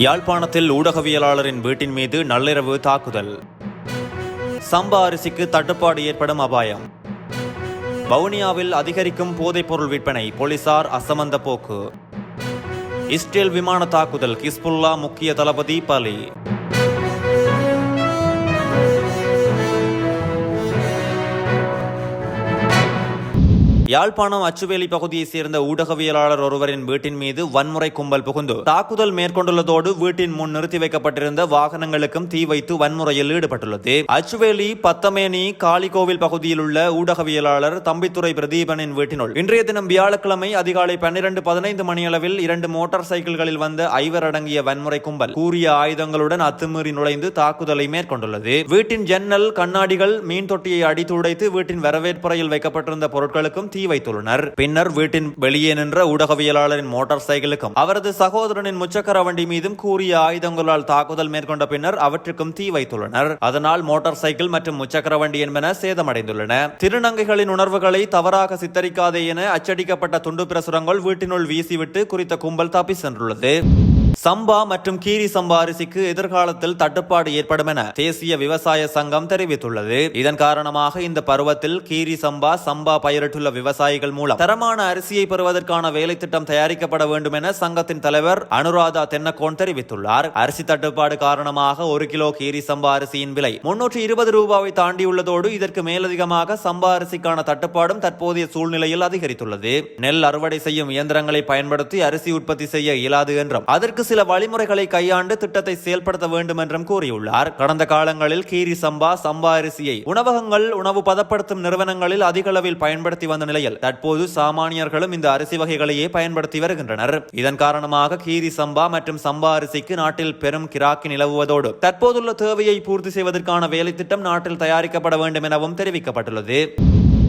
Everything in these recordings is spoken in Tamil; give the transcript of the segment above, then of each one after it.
யாழ்ப்பாணத்தில் ஊடகவியலாளரின் வீட்டின் மீது நள்ளிரவு தாக்குதல். சம்பா அரிசிக்கு தட்டுப்பாடு ஏற்படும் அபாயம். வவுனியாவில் அதிகரிக்கும் போதைப்பொருள் விற்பனை போலீசார் அசமந்த போக்கு. இஸ்ரேல் விமான தாக்குதல் கிஸ்புல்லா முக்கிய தளபதி பலி. யாழ்ப்பாணம் அச்சுவேலி பகுதியைச் சேர்ந்த ஊடகவியலாளர் ஒருவரின் வீட்டின் மீது வன்முறை கும்பல் புகுந்து தாக்குதல் மேற்கொண்டுள்ளதோடு வீட்டின் முன் நிறுத்தி வைக்கப்பட்டிருந்த வாகனங்களுக்கும் தீ வைத்து வன்முறையில் ஈடுபட்டுள்ளது. அச்சுவேலி பத்தமேனி காளிகோவில் பகுதியில் உள்ள ஊடகவியலாளர் தம்பித்துறை பிரதீபனின் வீட்டினுள் இன்றைய தினம் வியாழக்கிழமை அதிகாலை பன்னிரண்டு பதினைந்து மணியளவில் இரண்டு மோட்டார் சைக்கிள்களில் வந்த ஐவர் அடங்கிய வன்முறை கும்பல் கூறிய ஆயுதங்களுடன் அத்துமீறி நுழைந்து தாக்குதலை மேற்கொண்டுள்ளது. வீட்டின் ஜன்னல் கண்ணாடிகள் மீன் தொட்டியை அடித்து உடைத்து வீட்டின் வரவேற்பறையில் வைக்கப்பட்டிருந்த பொருட்களுக்கும் தீ வைத்துள்ளனர். பின்னர் வீட்டின் வெளியே நின்ற ஊடகவியலாளரின் மோட்டார் சைக்கிளுக்கும் அவரது சகோதரனின் முச்சக்கர வண்டி மீதும் கூறிய ஆயுதங்களால் தாக்குதல் மேற்கொண்ட பின்னர் அவற்றுக்கும் தீ வைத்துள்ளனர். அதனால் மோட்டார் சைக்கிள் மற்றும் முச்சக்கர வண்டி என்பன சேதமடைந்துள்ளன. திருநங்கைகளின் உணர்வுகளை தவறாக சித்தரிக்காதே என அச்சடிக்கப்பட்ட துண்டு பிரசுரங்கள் வீட்டினுள் வீசிவிட்டு குறித்த கும்பல் தப்பி சென்றுள்ளது. சம்பா மற்றும் கீரி சம்பா அரிசிக்கு எதிர்காலத்தில் தட்டுப்பாடு ஏற்படும் என தேசிய விவசாய சங்கம் தெரிவித்துள்ளது. இதன் காரணமாக இந்த பருவத்தில் கீரி சம்பா சம்பா பயிரிட்டுள்ள விவசாயிகள் மூலம் தரமான அரிசியை பெறுவதற்கான வேலை திட்டம் தயாரிக்கப்பட வேண்டும் என சங்கத்தின் தலைவர் அனுராதா தென்னக்கோன் தெரிவித்துள்ளார். அரிசி தட்டுப்பாடு காரணமாக ஒரு கிலோ கீரி சம்பா அரிசியின் விலை முன்னூற்றி இருபது ரூபாவை தாண்டியுள்ளதோடு இதற்கு மேலதிகமாக சம்பா அரிசிக்கான தட்டுப்பாடும் தற்போதைய சூழ்நிலையில் அதிகரித்துள்ளது. நெல் அறுவடை செய்யும் இயந்திரங்களை பயன்படுத்தி அரிசி உற்பத்தி செய்ய இயலாது என்றும் அதற்கு சில வழிமுறைகளை கையாண்டு திட்டத்தை செயல்படுத்த வேண்டும் என்றும் கூறியுள்ளார். கடந்த காலங்களில் கீரி சம்பா சம்பா அரிசியை உணவகங்கள் உணவு பதப்படுத்தும் நிறுவனங்களில் அதிக அளவில் பயன்படுத்தி வந்த நிலையில் தற்போது சாமானியர்களும் இந்த அரிசி வகைகளையே பயன்படுத்தி வருகின்றனர். இதன் காரணமாக கீரி சம்பா மற்றும் சம்பா அரிசிக்கு நாட்டில் பெரும் கிராக்கி நிலவுவதோடு தற்போதுள்ள தேவையை பூர்த்தி செய்வதற்கான வேலை திட்டம் நாட்டில் தயாரிக்கப்பட வேண்டும் எனவும் தெரிவிக்கப்பட்டுள்ளது.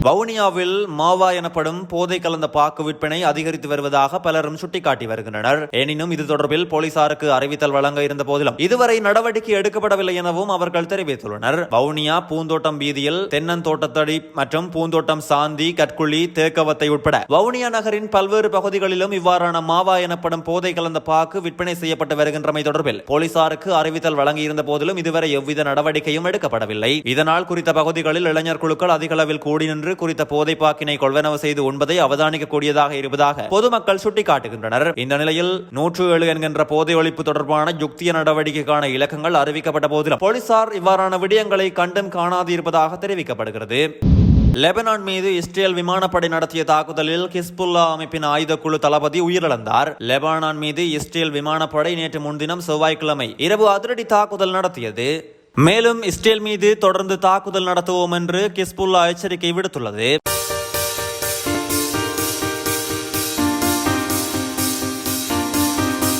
வவுனியாவில் மாவா எனப்படும் போதை கலந்த பாக்கு விற்பனை அதிகரித்து வருவதாக பலரும் சுட்டிக்காட்டி வருகின்றனர். எனினும் இது தொடர்பில் போலீசாருக்கு அறிவித்தல் வழங்க இருந்த போதிலும் இதுவரை நடவடிக்கை எடுக்கப்படவில்லை எனவும் அவர்கள் தெரிவித்துள்ளனர். வவுனியா பூந்தோட்டம் வீதியில் தென்னந்தோட்டத்தடி மற்றும் பூந்தோட்டம் சாந்தி கற்குழி தேக்கவத்தை உட்பட வவுனியா நகரின் பல்வேறு பகுதிகளிலும் இவ்வாறான மாவா எனப்படும் போதை கலந்த பாக்கு விற்பனை செய்யப்பட்டு வருகின்றமை தொடர்பில் போலீசாருக்கு அறிவித்தல் வழங்கியிருந்த போதிலும் இதுவரை எவ்வித நடவடிக்கையும் எடுக்கப்படவில்லை. இதனால் குறித்த பகுதிகளில் இளைஞர் குழுக்கள் அதிக அளவில் கூடி நின்று குறித்த போதை பாக்கினை கொள்வனவு செய்து உண்பதை அவதானிக்கக்கூடியதாக இருப்பதாக பொதுமக்கள் சுட்டிக்காட்டுகின்றனர். இந்த நிலையில் நூற்று ஏழு என்கின்ற போதை ஒழிப்பு தொடர்பான யுக்திய நடவடிக்கைக்கான இலக்கங்கள் அறிவிக்கப்பட்ட போதிலும் போலீசார் இவ்வாறான விடயங்களை கண்டும் காணாது இருப்பதாக தெரிவிக்கப்படுகிறது. லெபனான் மீது இஸ்ரேல் விமானப்படை நடத்திய தாக்குதலில் ஹிஸ்புல்லா அமைப்பின் ஆயுதக்குழு தளபதி உயிரிழந்தார். லெபனான் மீது இஸ்ரேல் விமானப்படை நேற்று முன்தினம் செவ்வாய்க்கிழமை இரவு அதிரடி தாக்குதல் நடத்தியது. மேலும் இஸ்ரேல் மீது தொடர்ந்து தாக்குதல் நடத்துவோம் என்று கிஸ்புல்லா எச்சரிக்கை விடுத்துள்ளது.